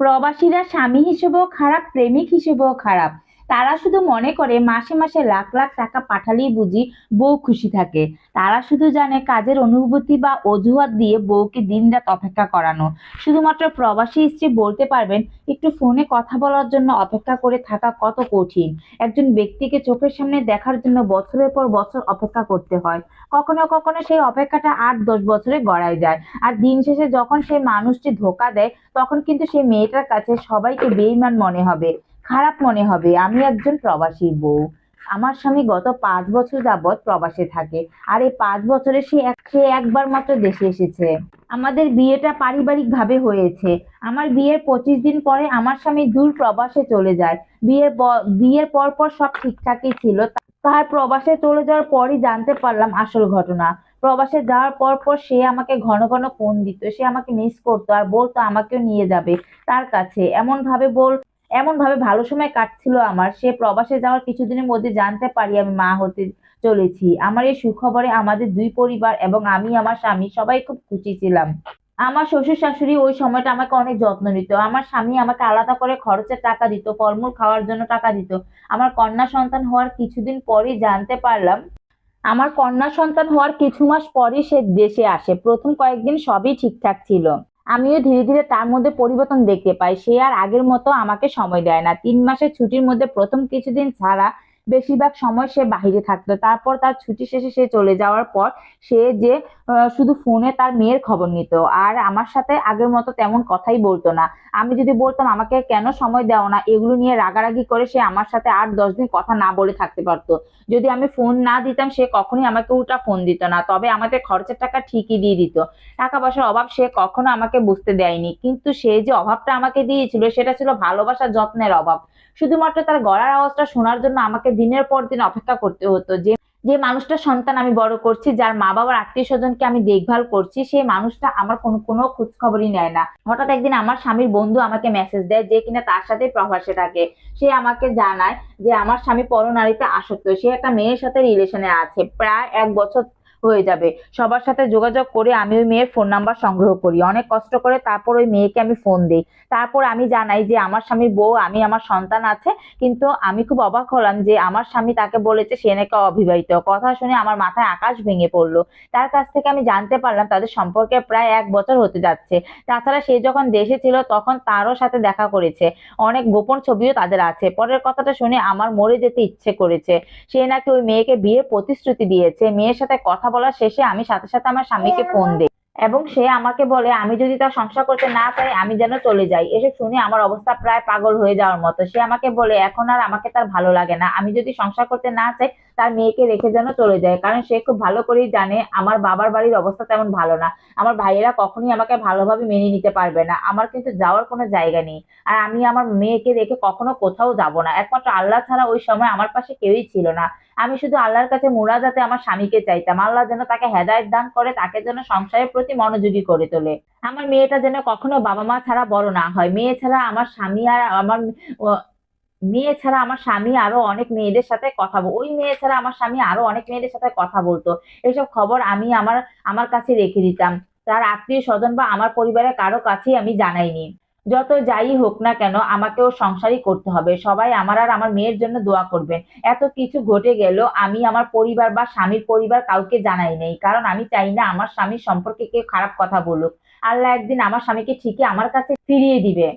প্রবাসীরা স্বামী হিসেবেও খারাপ, প্রেমিক হিসেবেও খারাপ। তারা শুধু মনে করে, মাসে মাসে লাখ লাখ টাকা পাঠালেই বুঝি বউ খুশি থাকে। তারা শুধু জানে কাজের অনুভূতি বা অজুহাত দিয়ে বউকে দিনরাত অপেক্ষা করানো। শুধুমাত্র প্রবাসী স্ত্রী বলতে পারবেন, একটু ফোনে কথা বলার জন্য অপেক্ষা করে থাকা কত কঠিন। একজন ব্যক্তিকে চোখের সামনে দেখার জন্য বছরের পর বছর অপেক্ষা করতে হয়। কখনো কখনো সেই অপেক্ষাটা আট দশ বছরে গড়ায় যায়। আর দিন শেষে যখন সেই মানুষটি ধোকা দেয়, তখন কিন্তু সেই মেয়েটার কাছে সবাইকে বেইমান মনে হবে। খারাপ মনে হবে, আমি একজন প্রবাসী বউ। আমার স্বামী গত পাঁচ বছর যাবৎ প্রবাসে থাকে আর এই পাঁচ বছরে সে সে একবার মাত্র দেশে এসেছে। আমাদের বিয়েটা পারিবারিক ভাবে হয়েছে। আমার বিয়ের পঁচিশ দিন পরে আমার স্বামী দূর প্রবাসে চলে যায়। বিয়ের বিয়ের পর পর সব ঠিকঠাকই ছিল। তার প্রবাসে চলে যাওয়ার পরই জানতে পারলাম আসল ঘটনা। প্রবাসে যাওয়ার পর পর সে আমাকে ঘন ঘন ফোন দিত। সে আমাকে মিস করতো আর বলতো আমাকেও নিয়ে যাবে তার কাছে। এমন ভাবে বল এমন ভাবে ভালো সময় কাটছিল আমার। সে প্রবাসে যাওয়ার কিছুদিনের মধ্যে জানতে পারি আমি মা হতে চলেছি। আমার এই সুখবরে আমাদের দুই পরিবার এবং আমি, আমার স্বামী, সবাই খুব খুশি ছিলাম। আমার শ্বশুর শাশুড়ি ওই সময়টা আমাকে অনেক যত্ন নিত। আমার স্বামী আমাকে আলাদা করে খরচের টাকা দিত, ফলমূল খাওয়ার জন্য টাকা দিত। আমার কন্যা সন্তান হওয়ার কিছুদিন পরেই জানতে পারলাম, আমার কন্যা সন্তান হওয়ার কিছু মাস পরই সে দেশে আসে। প্রথম কয়েকদিন সবই ঠিকঠাক ছিল। আমিও ধীরে ধীরে তার মধ্যে পরিবর্তন দেখতে পাই। সে আর আগের মতো আমাকে সময় দেয় না। তিন মাসের ছুটির মধ্যে প্রথম কিছুদিন ছাড়া বেশিরভাগ সময় সে বাইরে থাকতো। তারপর তার ছুটি শেষে সে চলে যাওয়ার পর সে যে শুধু ফোনে তার মেয়ের খবর নিত। আর আমার সাথে আগের মতো তেমন কথাই বলতো না। আমি যদি বলতাম, আমাকে কেন সময় দাও না? এগুলো নিয়ে রাগারাগি করে সে আমার সাথে আট দশ দিন কথা না বলে থাকতে পারতো। যদি আমি ফোন না দিতাম, সে কখনোই আমাকে উল্টা ফোন দিত না। তবে আমাদের খরচের টাকা ঠিকই দিয়ে দিত। টাকা পয়সার অভাব সে কখনো আমাকে বুঝতে দেয়নি। কিন্তু সে যে অভাবটা আমাকে দিয়েছিল, সেটা ছিল ভালোবাসা যত্নের অভাব। শুধুমাত্র তার গলার আওয়াজটা শোনার জন্য আমাকে দিনের পর দিন অপেক্ষা করতে হতো। যে যে মানুষটা সন্তান আমি বড় করছি, যার মা বাবার আত্মীয় স্বজনকে আমি দেখভাল করছি, সেই মানুষটা আমার কোনো কোনো খোঁজখবরই নেয় না। হঠাৎ একদিন আমার স্বামীর বন্ধু আমাকে মেসেজ দেয় যে, কিনা তার সাথে প্রভাসে থাকে। সে আমাকে জানায় যে, আমার স্বামী পরনারীতে আসক্ত। সে একটা মেয়ের সাথে রিলেশনে আছে। প্রায় এক বছর হয়ে যাবে। সবার সাথে যোগাযোগ করে আমি ওই মেয়ের ফোন নাম্বার সংগ্রহ করি। অনেক কষ্ট করে তারপর ওই মেয়েকে আমি ফোন দিই। তারপর আমি জানাই যে আমার স্বামীর বউ, আমি আমার সন্তান আছে, কিন্তু আমি খুব অবাক হলাম যে আমার স্বামী তাকে বলেছে সে নাকি অবিবাহিত। কথা শুনে আমার মাথায় আকাশ ভেঙে পড়ল। তার কাছ থেকে আমি জানতে পারলাম তাদের সম্পর্কে প্রায় এক বছর হতে যাচ্ছে। তাছাড়া সে যখন দেশে ছিল তখন তারও সাথে দেখা করেছে। অনেক গোপন ছবিও তাদের আছে। পরের কথাটা শুনে আমার মরে যেতে ইচ্ছে করেছে। সে নাকি ওই মেয়েকে বিয়ের প্রতিশ্রুতি দিয়েছে। মেয়ের সাথে কথা বলার শেষে আমি সাথে সাথে আমার স্বামীকে ফোন দিই। এবং সে আমাকে বলে, আমি যদি তার সংসার করতে না চাই, আমি যেন চলে যাই। এসব শুনে আমার অবস্থা প্রায় পাগল হয়ে যাওয়ার মতো। সে আমাকে বলে, এখন আর আমাকে তার ভালো লাগে না। আমি যদি সংসার করতে না চাই তার মেয়েকে রেখে যেন চলে যায়। কারণ সে খুব ভালো করেই জানে আমার বাবার বাড়ির অবস্থা তেমন ভালো না। আমার ভাইয়েরা কখনোই আমাকে ভালোভাবে মেনে নিতে পারবে না। আমার কিন্তু যাওয়ার কোনো জায়গা নেই। আর আমি আমার মেয়েকে রেখে কখনো কোথাও যাব না। একমাত্র আল্লাহ ছাড়া ওই সময় আমার পাশে কেউই ছিল না। আমি শুধু আল্লাহর কাছে মুরাজাতে আমার স্বামীকে চাইতাম। আল্লাহ যেন তাকে হেদায়েত দান করে, তাকে যেন সংসারের প্রতি মনোযোগী করে তোলে। আমার মেয়েটা যেন কখনো বাবা মা ছাড়া বড় না হয়। মেয়ে ছাড়া আমার স্বামী আর আমার মেয়ে ছাড়া আমার স্বামী আরও অনেক মেয়েদের সাথে কথা ওই মেয়ে ছাড়া আমার স্বামী আরও অনেক মেয়েদের সাথে কথা বলতো। এইসব খবর আমি আমার আমার কাছে রেখে দিতাম। তার আত্মীয় স্বজন বা আমার পরিবারের কারও কাছেই আমি জানাইনি। যত যাই হোক না কেন আমাকেও সংসারই করতে হবে। সবাই আমার আর আমার মেয়ের জন্য দোয়া করবেন। এত কিছু ঘটে গেল, আমি আমার পরিবার বা স্বামীর পরিবার কাউকে জানাই নেই। কারণ আমি চাই না আমার স্বামীর সম্পর্কে কেউ খারাপ কথা বলুক। আল্লাহ একদিন আমার স্বামীকে ঠিকই আমার কাছে ফিরিয়ে দিবে।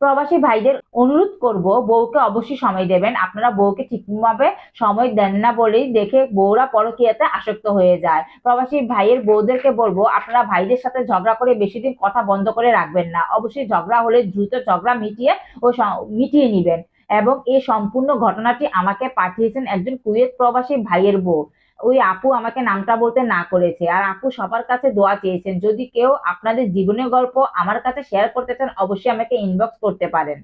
প্রবাসী ভাইদের অনুরোধ করব, বউকে অবশ্যই সময় দেবেন। আপনারা বউকে ঠিকভাবে সময় দেন না বলেই দেখে বউরা পরকীয়াতে আসক্ত হয়ে যায়। প্রবাসী ভাইয়ের বউদেরকে বলব, আপনারা ভাইদের সাথে ঝগড়া করে বেশি দিন কথা বন্ধ করে রাখবেন না। অবশ্যই ঝগড়া হলে দ্রুত ঝগড়া মিটিয়ে ও মিটিয়ে নেবেন। এবং এই সম্পূর্ণ ঘটনাটি আমাকে পাঠিয়েছেন একজন কুয়েত প্রবাসী ভাইয়ের বউ। ওই আপু আমাকে নামটা বলতে না করেছে। আর আপু সবার কাছে দোয়া চেয়েছেন, যদি কেউ আপনাদের জীবনের গল্প আমার কাছে শেয়ার করতে চান, অবশ্যই আমাকে ইনবক্স করতে পারেন।